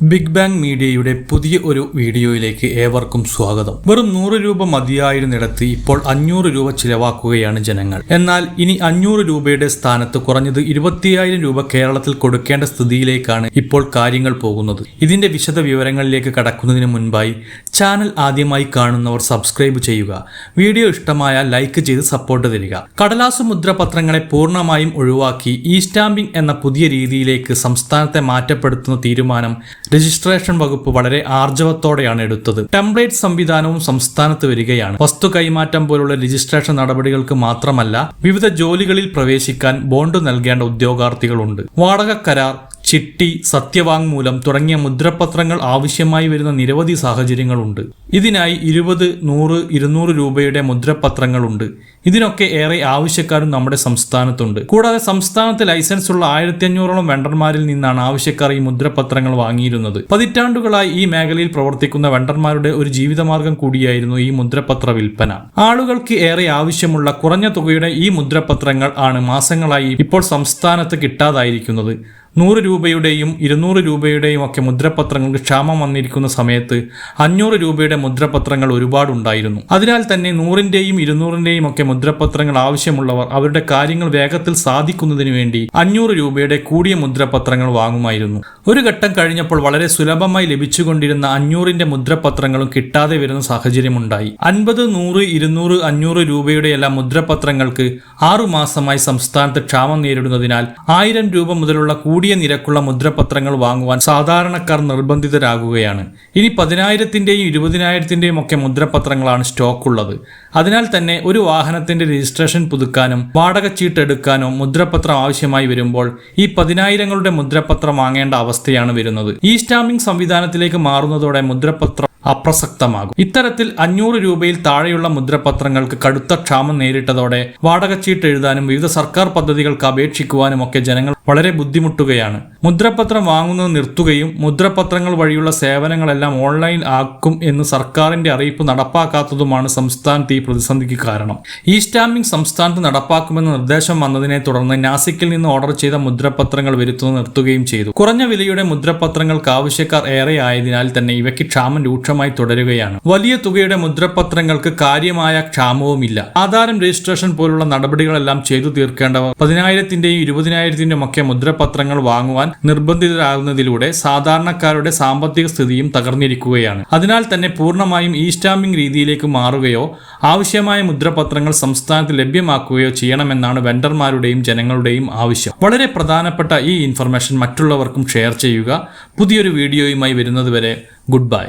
Big bang മീഡിയയുടെ പുതിയ ഒരു വീഡിയോയിലേക്ക് ഏവർക്കും സ്വാഗതം. വെറും നൂറ് രൂപ മതിയായിരുന്നിടത്ത് ഇപ്പോൾ അഞ്ഞൂറ് രൂപ ചിലവാക്കുകയാണ് ജനങ്ങൾ. എന്നാൽ ഇനി അഞ്ഞൂറ് രൂപയുടെ സ്ഥാനത്ത് കുറഞ്ഞത് ഇരുപത്തിയായിരം രൂപ കേരളത്തിൽ കൊടുക്കേണ്ട സ്ഥിതിയിലേക്കാണ് ഇപ്പോൾ കാര്യങ്ങൾ പോകുന്നത്. ഇതിന്റെ വിശദ വിവരങ്ങളിലേക്ക് കടക്കുന്നതിന് മുൻപായി ചാനൽ ആദ്യമായി കാണുന്നവർ സബ്സ്ക്രൈബ് ചെയ്യുക. വീഡിയോ ഇഷ്ടമായാൽ ലൈക്ക് ചെയ്ത് സപ്പോർട്ട് തരിക. കടലാസു മുദ്രപത്രങ്ങളെ പൂർണമായും ഒഴിവാക്കി ഇ സ്റ്റാമ്പിംഗ് എന്ന പുതിയ രീതിയിലേക്ക് സംസ്ഥാനത്തെ മാറ്റപ്പെടുത്തുന്ന തീരുമാനം രജിസ്ട്രേഷൻ വകുപ്പ് വളരെ ആർജവത്തോടെയാണ് എടുത്തത്. ടെംപ്ലേറ്റ് സംവിധാനവും സംസ്ഥാനത്ത് വരികയാണ്. വസ്തു കൈമാറ്റം പോലുള്ള രജിസ്ട്രേഷൻ നടപടികൾക്ക് മാത്രമല്ല വിവിധ ജോലികളിൽ പ്രവേശിക്കാൻ ബോണ്ട് നൽകേണ്ട ഉദ്യോഗാർത്ഥികളുണ്ട്. വാടക കരാർ ചിട്ടി സത്യവാങ്മൂലം തുടങ്ങിയ മുദ്രപത്രങ്ങൾ ആവശ്യമായി വരുന്ന നിരവധി സാഹചര്യങ്ങളുണ്ട്. ഇതിനായി ഇരുപത് നൂറ് ഇരുന്നൂറ് രൂപയുടെ മുദ്രപത്രങ്ങളുണ്ട്. ഇതിനൊക്കെ ഏറെ ആവശ്യക്കാരും നമ്മുടെ സംസ്ഥാനത്തുണ്ട്. കൂടാതെ സംസ്ഥാനത്ത് ലൈസൻസ് ഉള്ള ആയിരത്തി അഞ്ഞൂറോളം വെണ്ടർമാരിൽ നിന്നാണ് ആവശ്യക്കാർ ഈ മുദ്രപത്രങ്ങൾ വാങ്ങിയിരുന്നത്. പതിറ്റാണ്ടുകളായി ഈ മേഖലയിൽ പ്രവർത്തിക്കുന്ന വെണ്ടർമാരുടെ ഒരു ജീവിതമാർഗം കൂടിയായിരുന്നു ഈ മുദ്രപത്ര വിൽപ്പന. ആളുകൾക്ക് ഏറെ ആവശ്യമുള്ള കുറഞ്ഞ തുകയുടെ ഈ മുദ്രപത്രങ്ങൾ ആണ് മാസങ്ങളായി ഇപ്പോൾ സംസ്ഥാനത്ത് കിട്ടാതായിരിക്കുന്നത്. നൂറ് രൂപയുടെയും ഇരുന്നൂറ് രൂപയുടെയും ഒക്കെ മുദ്രപത്രങ്ങൾക്ക് ക്ഷാമം വന്നിരിക്കുന്ന സമയത്ത് അഞ്ഞൂറ് രൂപയുടെ മുദ്രപത്രങ്ങൾ ഒരുപാടുണ്ടായിരുന്നു. അതിനാൽ തന്നെ നൂറിന്റെയും ഇരുന്നൂറിന്റെയും ഒക്കെ മുദ്രപത്രങ്ങൾ ആവശ്യമുള്ളവർ അവരുടെ കാര്യങ്ങൾ വേഗത്തിൽ സാധിക്കുന്നതിന് വേണ്ടി അഞ്ഞൂറ് രൂപയുടെ കൂടിയ മുദ്രപത്രങ്ങൾ വാങ്ങുമായിരുന്നു. ഒരു ഘട്ടം കഴിഞ്ഞപ്പോൾ വളരെ സുലഭമായി ലഭിച്ചുകൊണ്ടിരുന്ന അഞ്ഞൂറിന്റെ മുദ്രപത്രങ്ങളും കിട്ടാതെ വരുന്ന സാഹചര്യമുണ്ടായി അൻപത് നൂറ് ഇരുന്നൂറ് അഞ്ഞൂറ് രൂപയുടെ എല്ലാ മുദ്രപത്രങ്ങൾക്ക് ആറുമാസമായി സംസ്ഥാനത്ത് ക്ഷാമം നേരിടുന്നതിനാൽ ആയിരം രൂപ മുതലുള്ള കൂടിയ നിരക്കുള്ള മുദ്രപത്രങ്ങൾ വാങ്ങുവാൻ സാധാരണക്കാർ നിർബന്ധിതരാകുകയാണ്. ഇനി പതിനായിരത്തിന്റെയും ഇരുപതിനായിരത്തിന്റെയും ഒക്കെ മുദ്രപത്രങ്ങളാണ് സ്റ്റോക്ക് ഉള്ളത് അതിനാൽ തന്നെ ഒരു വാഹനത്തിന്റെ രജിസ്ട്രേഷൻ പുതുക്കാനും വാടക ചീട്ട് എടുക്കാനോ മുദ്രപത്രം ആവശ്യമായി വരുമ്പോൾ ഈ പതിനായിരങ്ങളുടെ മുദ്രപത്രം വാങ്ങേണ്ട അവസ്ഥയാണ് വരുന്നത്. ഈ സ്റ്റാമ്പിംഗ് സംവിധാനത്തിലേക്ക് മാറുന്നതോടെ മുദ്രപത്രം അപ്രസക്തമാകും. ഇത്തരത്തിൽ അഞ്ഞൂറ് രൂപയിൽ താഴെയുള്ള മുദ്രപത്രങ്ങൾക്ക് കടുത്ത ക്ഷാമം നേരിട്ടതോടെ വാടക ചീട്ട് എഴുതാനും വിവിധ സർക്കാർ പദ്ധതികൾക്ക് അപേക്ഷിക്കുവാനും ഒക്കെ ജനങ്ങൾ വളരെ ബുദ്ധിമുട്ടുകയാണ്. മുദ്രപത്രം വാങ്ങുന്നത് നിർത്തുകയും മുദ്രപത്രങ്ങൾ വഴിയുള്ള സേവനങ്ങളെല്ലാം ഓൺലൈൻ ആക്കും എന്ന് സർക്കാരിന്റെ അറിയിപ്പ് നടപ്പാക്കാത്തതുമാണ് സംസ്ഥാനത്ത് ഈ പ്രതിസന്ധിക്ക് കാരണം. ഈ സ്റ്റാമ്പിംഗ് സംസ്ഥാനത്ത് നടപ്പാക്കുമെന്ന നിർദ്ദേശം വന്നതിനെ തുടർന്ന് നാസിക്കിൽ നിന്ന് ഓർഡർ ചെയ്ത മുദ്രപത്രങ്ങൾ വരുത്തുന്നത് നിർത്തുകയും ചെയ്തു. കുറഞ്ഞ വിലയുടെ മുദ്രപത്രങ്ങൾക്ക് ആവശ്യക്കാർ ഏറെ ആയതിനാൽ തന്നെ ഇവയ്ക്ക് ക്ഷാമം രൂക്ഷമായി തുടരുകയാണ്. വലിയ തുകയുടെ മുദ്രപത്രങ്ങൾക്ക് കാര്യമായ ക്ഷാമവുമില്ല. ആധാരം രജിസ്ട്രേഷൻ പോലുള്ള നടപടികളെല്ലാം ചെയ്തു തീർക്കേണ്ടവർ പതിനായിരത്തിന്റെയും ഇരുപതിനായിരത്തിന്റെയും ഒക്കെ മുദ്രപത്രങ്ങൾ വാങ്ങുവാൻ നിർബന്ധിതരാകുന്നതിലൂടെ സാധാരണക്കാരുടെ സാമ്പത്തിക സ്ഥിതിയും തകർന്നിരിക്കുകയാണ്. അതിനാൽ തന്നെ പൂർണമായും ഇ സ്റ്റാമ്പിംഗ് രീതിയിലേക്ക് മാറുകയോ ആവശ്യമായ മുദ്രപത്രങ്ങൾ സംസ്ഥാനത്ത് ലഭ്യമാക്കുകയോ ചെയ്യണമെന്നാണ് വെണ്ടർമാരുടെയും ജനങ്ങളുടെയും ആവശ്യം. വളരെ പ്രധാനപ്പെട്ട ഈ ഇൻഫർമേഷൻ മറ്റുള്ളവർക്കും ഷെയർ ചെയ്യുക. പുതിയൊരു വീഡിയോയുമായി വരുന്നതുവരെ ഗുഡ് ബൈ.